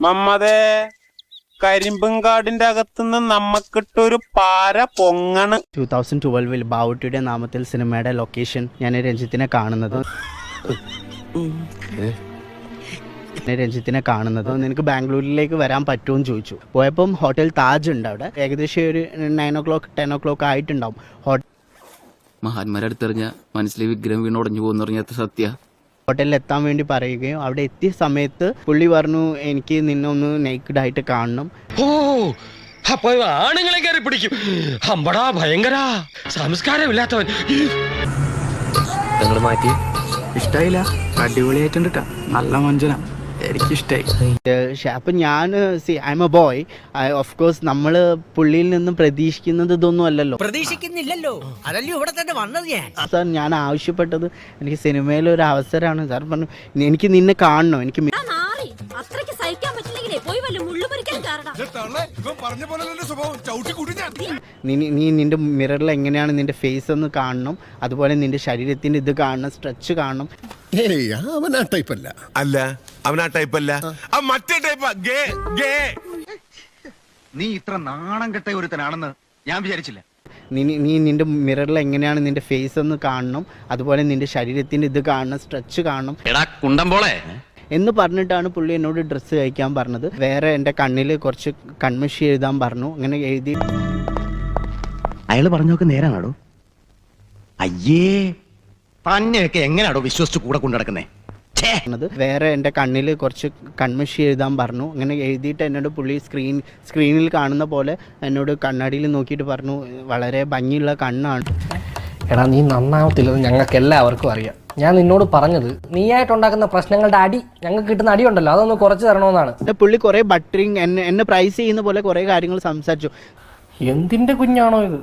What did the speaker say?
മമ്മതേ കരിമ്പുംകാടിന്റെ അകത്തുനിന്ന് നമ്മക്കിട്ടൊരു പാര പൊങ്ങണ്. Two thousand ട്വൽവിൽ ബാവുട്ടിയുടെ നാമത്തിൽ സിനിമയുടെ ലൊക്കേഷൻ ഞാൻ രഞ്ജിത്തിനെ കാണുന്നത്. രഞ്ജിത്തിനെ കാണുന്നത്. നിനക്ക് ബാംഗ്ലൂരിലേക്ക് വരാൻ പറ്റുമെന്ന് ചോദിച്ചു. പോയപ്പം ഹോട്ടൽ താജ് ഉണ്ട് അവിടെ. ഏകദേശം ഒരു nine o'clock ten o'clock ആയിട്ടുണ്ടാവും. ഹോട്ടൽ മഹാന്മാരെ അടുത്തെറിഞ്ഞ മനസ്സിലെ വിഗ്രഹം വീണുടഞ്ഞു ഉടഞ്ഞു പോകുന്നറിഞ്ഞ സത്യ. ഹോട്ടലിൽ എത്താൻ വേണ്ടി പറയുകയും അവിടെ എത്തിയ സമയത്ത് പുള്ളി പറഞ്ഞു എനിക്ക് നിന്നൊന്ന് നേക്കഡ് ആയിട്ട് കാണണം. ഓ അപ്പൊ ആണുങ്ങളെ കയറി പിടിക്കും. അമ്പടാ ഭയങ്കര. സംസ്കാരമില്ലാത്തവൻ. നിങ്ങൾ മാറ്റി. ഇഷ്ടായില്ല. അടിപൊളിയായിട്ടുണ്ട് നല്ല മഞ്ചന എനിക്കിഷ്ടായി പക്ഷേ അപ്പം ഞാൻ C I M A boy I of course നമ്മൾ പുള്ളിയിൽ നിന്നും പ്രതീക്ഷിക്കുന്നത് ഇതൊന്നും അല്ലല്ലോ. പ്രതീക്ഷിക്കുന്നില്ലല്ലോ. അതല്ലേ ഇവിടെ തന്നെ വന്നത് ഞാൻ. സാർ ഞാൻ ആവശ്യപ്പെട്ടത് എനിക്ക് സിനിമയിൽ ഒരു അവസരമാണ് സാർ പറഞ്ഞു എനിക്ക് നിന്നെ കാണണം. എനിക്ക് നാറി അത്രയ്ക്ക് സഹിക്കാൻ പറ്റില്ലെങ്കിലേ പോയി വല്ല മുള്ളുപൊരിക്കാൻ കാരണം നീ നീ നിന്റെ മിററിൽ എങ്ങനെയാണ് നിന്റെ ഫേസ് ഒന്ന് കാണണം? അതുപോലെ നിന്റെ ശരീരത്തിന്റെ ഇത് കാണണം സ്ട്രെച്ച് കാണണം. ഏയ് അവൻ ആ ടൈപ്പ് അല്ല. അല്ല അവൻ ആ ടൈപ്പ് അല്ല. ആ. മറ്റേ ടൈപ്പ് ഗേ ഗേ. നീ ഇത്ര നാണം കെട്ട ഒരുത്തനാണെന്ന് ഞാൻ വിചാരിച്ചില്ല. നീ നീ നിന്റെ മിററിൽ എങ്ങനെയാണ് നിന്റെ ഫേസ് ഒന്ന് കാണണം? അതുപോലെ നിന്റെ ശരീരത്തിന്റെ ഇത് കാണണം സ്ട്രെച്ച് കാണണം. എടാ കുണ്ടമ്പോളെ എന്ന് പറഞ്ഞിട്ടാണ് പുള്ളി എന്നോട് ഡ്രസ്സ് കഴിക്കാൻ പറഞ്ഞത്. വേറെ എന്റെ കണ്ണിൽ കുറച്ച് കൺമഷി എഴുതാൻ പറഞ്ഞു. അങ്ങനെ എഴുതി. അയാൾ പറഞ്ഞൊക്കെ നേരാണോ അയ്യേ തന്നെയൊക്കെ എങ്ങനെയാണോ വിശ്വസിച്ച് കൂടെ കൊണ്ടു നടക്കുന്നേ? പറഞ്ഞത്. വേറെ എന്റെ കണ്ണിൽ കുറച്ച് കൺമഷി എഴുതാൻ പറഞ്ഞു. അങ്ങനെ എഴുതിയിട്ട് എന്നോട് പുള്ളി സ്ക്രീൻ സ്ക്രീനിൽ കാണുന്ന പോലെ എന്നോട് കണ്ണാടിയിൽ നോക്കിയിട്ട് പറഞ്ഞു. വളരെ ഭംഗിയുള്ള കണ്ണാണ്. എടാ നീ നന്നാവത്തില്ലെന്ന് ഞങ്ങൾക്ക് എല്ലാവർക്കും അറിയാം. ഞാൻ നിന്നോട് പറഞ്ഞത് നീയായിട്ടുണ്ടാക്കുന്ന പ്രശ്നങ്ങളുടെ അടി ഞങ്ങൾക്ക് കിട്ടുന്ന അടി ഉണ്ടല്ലോ അതൊന്ന് കുറച്ച് തരണമെന്നാണ്. പുള്ളി കുറേ ബട്ടറിങ് എന്നെ എന്നെ പ്രൈസ് ചെയ്യുന്ന പോലെ കുറെ കാര്യങ്ങൾ സംസാരിച്ചു. എന്തിന്റെ കുഞ്ഞാണോ ഇത്?